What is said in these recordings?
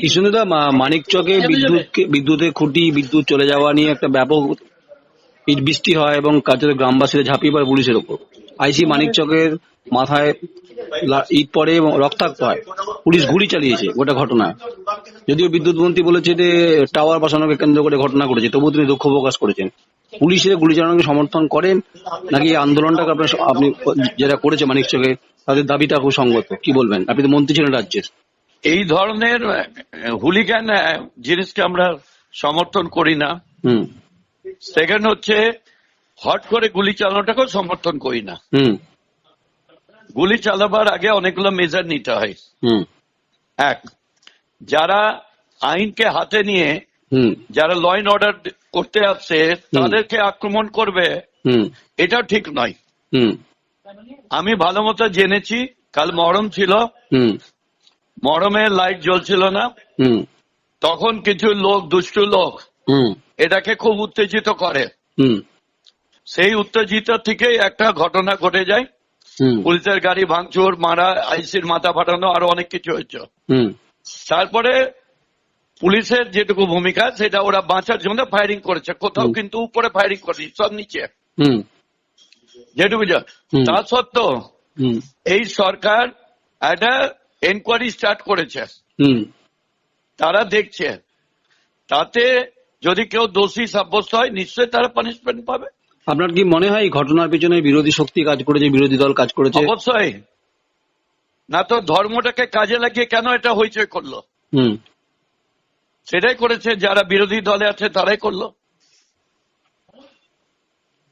কৃষ্ণদা মানিক চকে বিদ্যুৎ বিদ্যুতের খুঁটি বিদ্যুৎ চলে যাওয়া নিয়ে একটা ব্যাপক বৃষ্টি হয় এবং কার্যত গ্রামবাসীরা ঝাঁপিয়ে পড়ে পুলিশের ওপর। আইসি মানিক চকের মাথায় ইট পড়ে এবং রক্তাক্ত হয়। পুলিশ গুলি চালিয়েছে গোটা ঘটনা। যদিও বিদ্যুৎ মন্ত্রী বলেছে যে টাওয়ার বসানোকে কেন্দ্র করে ঘটনা ঘটেছে তবুও তিনি দুঃখ প্রকাশ করেছেন। পুলিশের গুলি চালানোকে সমর্থন করেন নাকি আন্দোলনটাকে আপনার আপনি যেটা করেছে মানিক চকে তাদের দাবিটা খুব সঙ্গত। কি বলবেন? আপনি তো মন্ত্রী ছিলেন রাজ্যের। এই ধরনের হুলিগান জিনিসকে আমরা সমর্থন করি না। হুম। সেকেন্ড হচ্ছে হট করে গুলি চালানোটাকেও সমর্থন করি না। হুম। গুলি চালাবার আগে অনেকগুলো মেজার নিতে হয়। হুম। এক যারা আইনকে হাতে নিয়ে হুম। যারা ল অর্ডার করতে আসছে তাদেরকে আক্রমণ করবে হুম। এটাও ঠিক নয়। হুম। আমি ভালো মতো জেনেছি কাল মরম ছিল। হুম মরমে লাইট জ্বলছিল না? তখন কিছু লোক দুষ্টু লোক এটাকে খুব উত্তেজিত করে। সেই উত্তেজিত থেকেই একটা ঘটনা ঘটে যায়। পুলিশের গাড়ি ভাঙচুর মারা আইসির মাথা ফাটানো আরও অনেক কিছু হয়েছে। তারপরে পুলিশের যেটুকু ভূমিকা সেটা ওরা বাঁচার জন্য ফায়ারিং করেছে। কোথাও কিন্তু উপরে ফায়ারিং করেনি সব নিচে। হুম। যেটুকু তা সত্ত্বেও এই সরকার একটা এনকোয়ারি স্টার্ট করেছে। হুম। তারা দেখছে। তাতে যদি কেউ দোষী সাব্যস্ত হয় নিশ্চয়ই তারা পানিশমেন্ট পাবে। আপনার কি মনে হয় ঘটনার পিছনে বিরোধী শক্তি কাজ করেছে বিরোধী দল কাজ করেছে? অবশ্যই। না তো ধর্মটাকে কাজে লাগিয়ে কেন এটা হইচই করল? হুম। সেটাই করেছে যারা বিরোধী দলে আছে তারাই করল।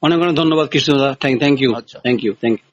অনেক অনেক ধন্যবাদ কৃষ্ণদা। Thank thank you. আচ্ছা। Thank you thank you.